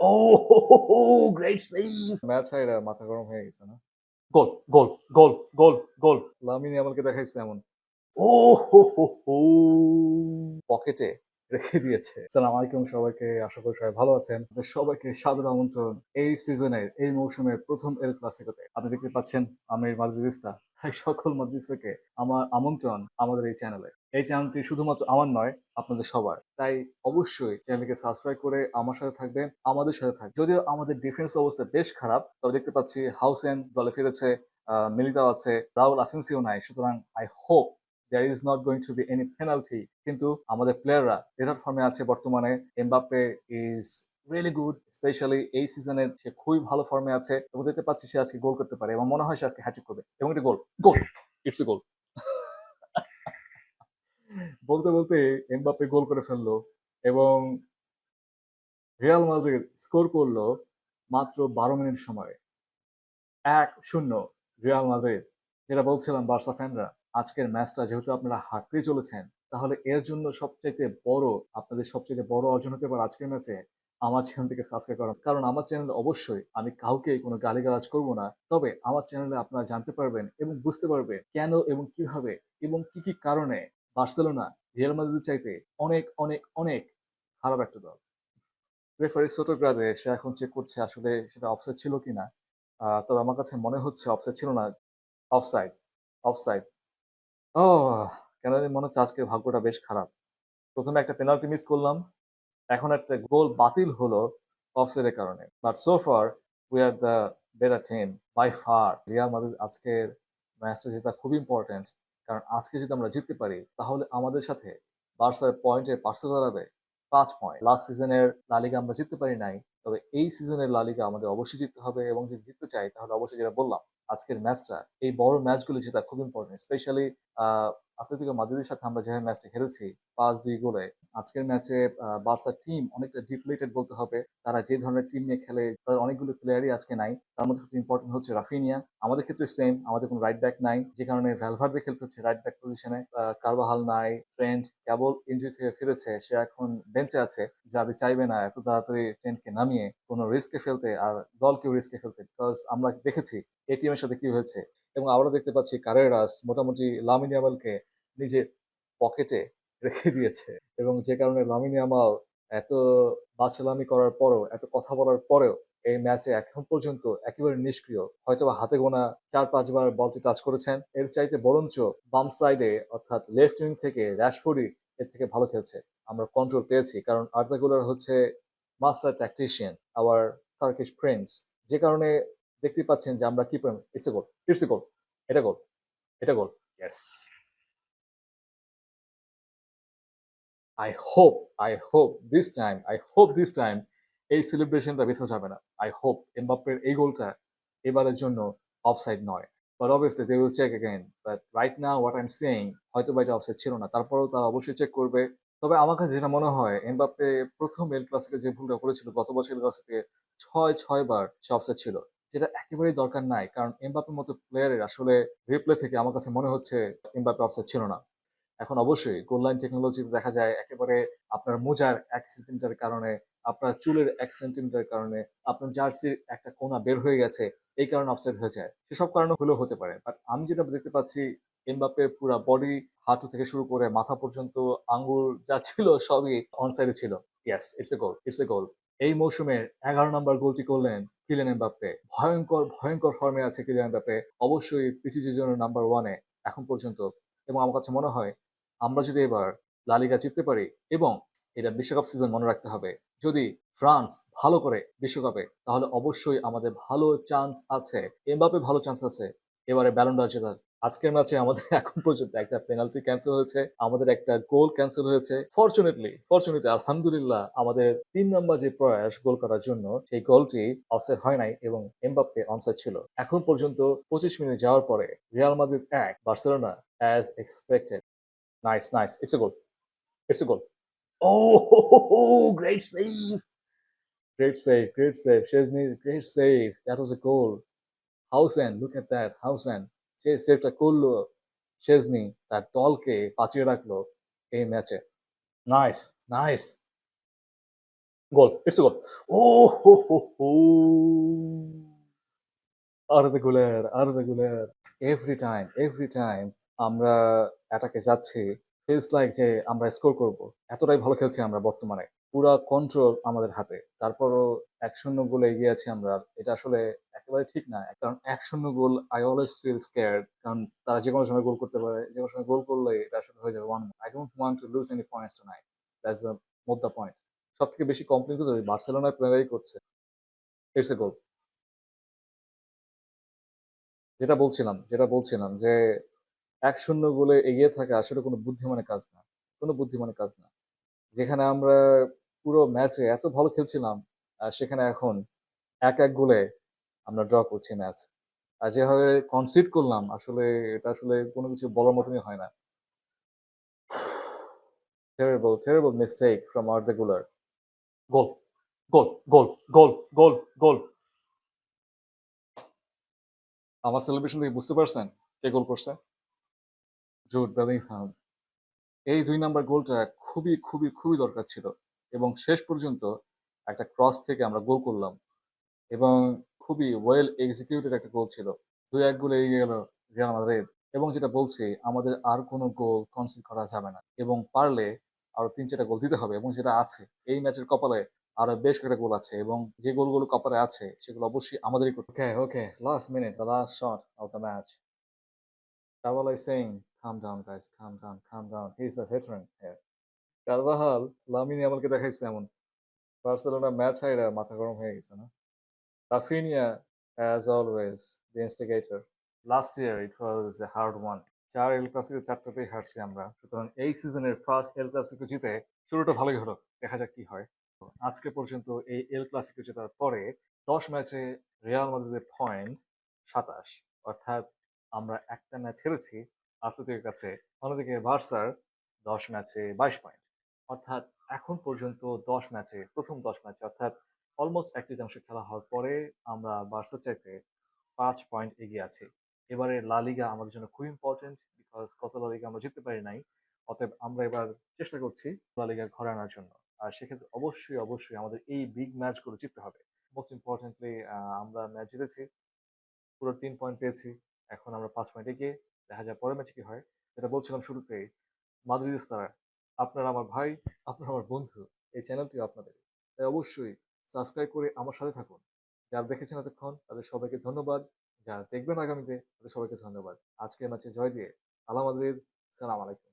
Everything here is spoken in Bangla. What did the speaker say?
Oh, save! ম্যাচ হাইরা মাথা গরম হয়ে গেছে না? গোল, গোল, গোল, গোল, গোল। লামিন ইয়ামালকে দেখাইছে এমন। ও হো! পকেটে রেখে দিয়েছে। আসসালামু আলাইকুম সবাইকে। আশা করি সবাই ভালো আছেন। সবাইকে সাদর আমন্ত্রণ এই সিজনের, এই মৌসুমের প্রথম এল ক্লাসিকোতে। আপনি দেখতে পাচ্ছেন আমির মাদ্রিদিস্তা। সকল মাদ্রিস্তাকে আমার আমন্ত্রণ আমাদের এই চ্যানেলে। এই চ্যানেলটি শুধুমাত্র আমার নয়, আপনাদের সবার। তাই অবশ্যই চ্যানেলকে সাবস্ক্রাইব করে আমার সাথে থাকবেন, আমাদের সাথে থাকবেন। যদিও আমাদের ডিফেন্স অবস্থা বেশ খারাপ, তবে দেখতে পাচ্ছি হাউসেন দলে ফিরেছে, মিলিতাও আছে, রাউল আসেনসিও নাই। সুতরাং I hope there is not going to be any penalty কিন্তু আমাদের প্লেয়াররা বেটার ফর্মে আছে বর্তমানে Mbappe is really good specially এই সিজনে সে খুবই ভালো ফর্মে আছে এবং দেখতে পাচ্ছি সে আজকে গোল করতে পারে এবং মনে হয় সে আজকে হ্যাট্রিক করবে এবং এটা গোল গোল ইটস এ গোল বলতে বলতে এমবাপ্পে গোল করে ফেলল এবং রিয়াল মাদ্রিদ স্কোর করল মাত্র বারো মিনিট সময়। এক শূন্য রিয়াল মাদ্রিদ। যেটা বলছিলাম বার্সা ফ্যানরা, আজকের ম্যাচটা যেহেতু আপনারা হারতেই চলেছেন, তাহলে এর জন্য সবচাইতে বড়, আপনাদের সবচাইতে বড় অর্জন হতে পারে আজকের ম্যাচে আমার চ্যানেলটিকে সাবস্ক্রাইব করা। কারণ আমার চ্যানেলে অবশ্যই, আমি কাউকে কোনো গালিগালাজ করব না, তবে আমার চ্যানেলে আপনারা জানতে পারবেন এবং বুঝতে পারবেন কেন এবং কীভাবে এবং কি কি কারণে বার্সেলোনা রিয়াল মাদ্রিদ চাইতে অনেক অনেক অনেক খারাপ একটা দল। রেফারি সোটোগ্রাদে সে এখন চেক করছে আসলে সেটা অফসাইড ছিল কিনা। আহ, তবে আমার কাছে মনে হচ্ছে অফসাইড ছিল না। অফসাইড অফসাইড ও কেন মনে হচ্ছে আজকের ভাগ্যটা বেশ খারাপ। প্রথমে একটা পেনাল্টি মিস করলাম। এখন একটা গোল বাতিল হলো অফসাইডের কারণে। But so far we are the better team by far Real Madrid আজকের ম্যাচটা জেতা খুব ইম্পর্টেন্ট কারণ আজকে যদি আমরা জিততে পারি, তাহলে আমাদের সাথে বার্সার পয়েন্টে পার্থক্য দাঁড়াবে পাঁচ পয়েন্ট লাস্ট সিজনের লালিগা আমরা জিততে পারি নাই, তবে এই সিজনের লালিগা আমাদের অবশ্যই জিততে হবে এবং যদি জিততে চাই, তাহলে অবশ্যই যেটা বললাম, আজকের ম্যাচটা এই বড় ম্যাচগুলো জেতা খুব ইম্পর্টেন্ট স্পেশালি আথলেটিকো মাদ্রিদের সাথে আমরা যেভাবে ম্যাচটা হেরেছি পাঁচ দুই গোলে, আজকের ম্যাচে বার্সার টিম অনেকটা ডিপ্লেটেড বলতে হবে। তারা যে ধরনের টিম নিয়ে খেলে, তাদের অনেকগুলো প্লেয়ারই আজকে নাই। তার মধ্যে সবচেয়ে ইম্পর্টেন্ট হচ্ছে রাফিনিয়া। আমাদের ক্ষেত্রে সেম আমাদের কোনো রাইট ব্যাক নাই। যে কারণে ভ্যালভার্দে খেলতে হচ্ছে রাইট ব্যাক পজিশনে কারবাহাল নাই ট্রেন্ড কেবল ইঞ্জুরি থেকে ফিরেছে। সে এখন বেঞ্চে আছে। যাবে চাইবে না, এত তাড়াতাড়ি ট্রেন্ডকে নামিয়ে কোনো রিস্কে ফেলতে আর দলকেও রিস্কে ফেলতে। বিকজ আমরা দেখেছি এটিএম এর সাথে কি হয়েছে? এবং আমরা দেখতে পাচ্ছি কারেরাস মোটামুটি লামিন ইয়ামালকে নিজের পকেটে রেখে দিয়েছে এবং যে কারণে লামিন ইয়ামাল এত বাছলামি করার পরেও, এত কথা বলার পরেও এই ম্যাচে এখন পর্যন্ত একেবারে নিষ্ক্রিয়। হয়তো হাতে গোনা চার পাঁচবার বলটি টাচ করেছেন। এর চাইতে বরঞ্চ বাম সাইডে অর্থাৎ লেফট উইং থেকে র্যাশফোর্ডই এর থেকে ভালো খেলছে। আমরা কন্ট্রোল পেয়েছি কারণ আর্দাগুলার হচ্ছে master tactician our Turkish friends যে কারণে দেখতে পাচ্ছেন যে আমরা কি it's a goal it's a গোল এটা গোল এটা goal yes I hope I hope this time I hope this time এই সেলিব্রেশনটা যাবে না। আই হোপ এমবাপ্পের এই গোলটা এবারের জন্য অফসাইড নয়। But obviously they will check but right now what I am saying হয়তো বা এটা অফসাইড ছিল না। তারপরেও তারা অবশ্যই চেক করবে। তবে আমার কাছে যেটা মনে হয়, এমবাপ্পে প্রথম এল ক্লাসিকে যে ভুলটা করেছিল, গত বছর এল ক্লাসিকে ছয় ছয় বার সে অফসাইড ছিল। যেটা একেবারেই দরকার নাই, কারণ এমবাপের মতো প্লেয়ারের আসলে রিপ্লে থেকে আমার কাছে মনে হচ্ছে এমবাপ্পে অফসাইড ছিল না। এখন অবশ্যই গোল লাইন টেকনোলজিতে দেখা যায় একেবারে আপনার মোজার এক সেন্টিমিটার কারণে, আপনার চুলের এক সেন্টিমিটার কারণে, আপনার জার্সির একটা কোনা বের হয়ে গেছে, এই কারণে অফসাইড হয়ে যায়। সেসব কারণে হলেও হতে পারে বাট আমি যেটা দেখতে পাচ্ছি, এমবাপ্পের পুরা বডি হাঁটু থেকে শুরু করে মাথা পর্যন্ত আঙ্গুল যা ছিল সবই অনসাইডে ছিল। ইয়াস it's a goal it's a গোল এই মৌসুমের এগারো নম্বর গোলটি করলেন কিলেন এমবাপ্পে ভয়ঙ্কর ভয়ঙ্কর ফর্মে আছে কিলেন এমবাপ্পে অবশ্যই পিসিজির জন্য নাম্বার ওয়ানে এখন পর্যন্ত। এবং আমার কাছে মনে হয়, আমরা যদি এবার লালিগা জিততে পারি এবং এটা বিশ্বকাপ সিজন মনে রাখতে হবে, যদি ফ্রান্স ভালো করে বিশ্বকাপে, তাহলে অবশ্যই আমাদের ভালো চান্স আছে। এমবাপে ভালো চান্স আছে, এবারে ব্যালন্ডার জেতার। আজকের ম্যাচে আমাদের এখন পর্যন্ত একটা পেনাল্টি ক্যান্সেল হয়েছে আমাদের একটা গোল ক্যান্সেল হয়েছে ফরচুনেটলি ফরচুনেটলি আলহামদুলিল্লাহ আমাদের তিন নম্বর যে প্রয়াস গোল করার জন্য সেই গোলটি অফসাইড হয় নাই এবং এমবাপ্পে অনসাইড ছিল এখন পর্যন্ত পঁচিশ মিনিট যাওয়ার পরে রিয়াল মাদ্রিদ এক Barcelona as expected Nice, nice. It's a goal. It's a goal. Oh, great save. Great save, great save. Chesney, great save. That was a goal. Hausen, look at that. Hausen. যে সেভটা করল শেজনি তার দলকে বাঁচিয়ে রাখল এই ম্যাচে। Nice nice. Goal, it's goal. ও হো হো হো Arda Guler Arda Guler. Every time every time আমরা অ্যাটাকে যাচ্ছি ফিলস লাইক যে আমরা স্কোর করব। এতটাই ভালো খেলছি আমরা বর্তমানে। পুরা কন্ট্রোল আমাদের হাতে। তারপরও এক শূন্য গোলে এগিয়ে আছি আমরা। এটা আসলে একেবারে ঠিক না। কারণ এক শূন্য goal I always feel scared কারণ তারা যে কোনো সময় গোল করতে পারে। যে কোনো সময় গোল করলে এটা আসলে হয়ে যাবে one I don't want to lose any points tonight that's the মোট দ্য পয়েন্ট সব থেকে বেশি কমপ্লেন কিন্তু বার্সেলোনায় প্লেয়ারাই করছে। ইটস এ গোল যেটা বলছিলাম যেটা বলছিলাম যে এক শূন্য গোলে এগিয়ে থাকা আসলে কোনো বুদ্ধিমানের কাজ না কোনো বুদ্ধিমানের কাজ না। যেখানে আমরা পুরো ম্যাচে এত ভালো খেলছিলাম সেখানে এখন এক এক গোলে আমরা ড্র করছি ম্যাচ। আর যেভাবে কনসিড করলাম আসলে এটা আসলে কোনো কিছু বলার মতনই হয় না। Terrible mistake from out দ্যগুলার goal goal goal goal goal goal আমার সেলিব্রেশন থেকে বুঝতে পারছেন কে গোল করছে? Jude Bellingham. এই দুই নাম্বার গোলটা খুবই খুবই খুবই দরকার ছিল এবং শেষ পর্যন্ত একটা ক্রস থেকে আমরা গোল করলাম এবং খুবই ওয়েল এক্সিকিউটেড একটা গোল ছিল। দুই এক গোলে এগিয়ে গেল রিয়াল মাদ্রিদ এবং যেটা বলছি আমাদের আর কোনো গোল কনসিড করা যাবে না এবং পারলে আরও তিন চারটা গোল দিতে হবে এবং যেটা আছে। এই ম্যাচের কপালে আরও বেশ কয়েকটা গোল আছে এবং যে গোলগুলো কপালে আছে সেগুলো অবশ্যই আমাদেরই করতে okay okay last minute the last shot of the match is saying, calm down, guys, calm down, calm down. He's a veteran here. Carvajal Lamine আমাকে দেখাইছে এমন। বার্সেলোনা ম্যাচ হাইরা মাথা গরম হয়ে গেছে না? Raphinha as always the instigator last year it was a hard one চার এল ক্লাসিকো চারটাতেই হারছি আমরা। সুতরাং এই সিজনের ফার্স্ট এল ক্লাসিকো জিতে শুরুটা ভালোই হলো দেখা যাক কি হয়। আজকে পর্যন্ত এই এল ক্লাসিকো জেতার পরে দশ ম্যাচে রিয়াল মাদ্রিদের পয়েন্ট সাতাশ। অর্থাৎ আমরা একটা ম্যাচ হেরেছি আতলেটিকের কাছে। অন্যদিকে বার্সার দশ ম্যাচে বাইশ পয়েন্ট। অর্থাৎ এখন পর্যন্ত দশ ম্যাচে, প্রথম দশ ম্যাচে, অর্থাৎ অলমোস্ট এক তৃতীয়াংশ খেলা হওয়ার পরে আমরা বার্সার চাইতে পাঁচ পয়েন্ট এগিয়ে আছি। এবারে লা লিগা আমাদের জন্য খুব ইম্পর্টেন্ট বিকজ গত লা লিগা আমরা জিততে পারি নাই, অতএব আমরা এবার চেষ্টা করছি লা লিগা ঘরে আনার জন্য। আর সেক্ষেত্রে অবশ্যই অবশ্যই আমাদের এই বিগ ম্যাচগুলো জিততে হবে। মোস্ট ইম্পর্টেন্টলি আমরা ম্যাচ জিতেছি, পুরো তিন পয়েন্ট পেয়েছি, এখন আমরা পাঁচ পয়েন্ট এগিয়ে দেখা যায় পরের ম্যাচে কি হয়? যেটা বলছিলাম শুরুতেই তারা আপনারা আমার ভাই, আপনারা আমার বন্ধু, এই চ্যানেলটিও আপনাদের। তাই অবশ্যই সাবস্ক্রাইব করে আমার সাথে থাকুন। যারা দেখেছেন এতক্ষণ, তাদের সবাইকে ধন্যবাদ। যারা দেখবেন আগামীতে, তাদের সবাইকে ধন্যবাদ। আজকের ম্যাচে জয় দিয়ে আলা মাদ্রিদ সালাম আলাইকুম।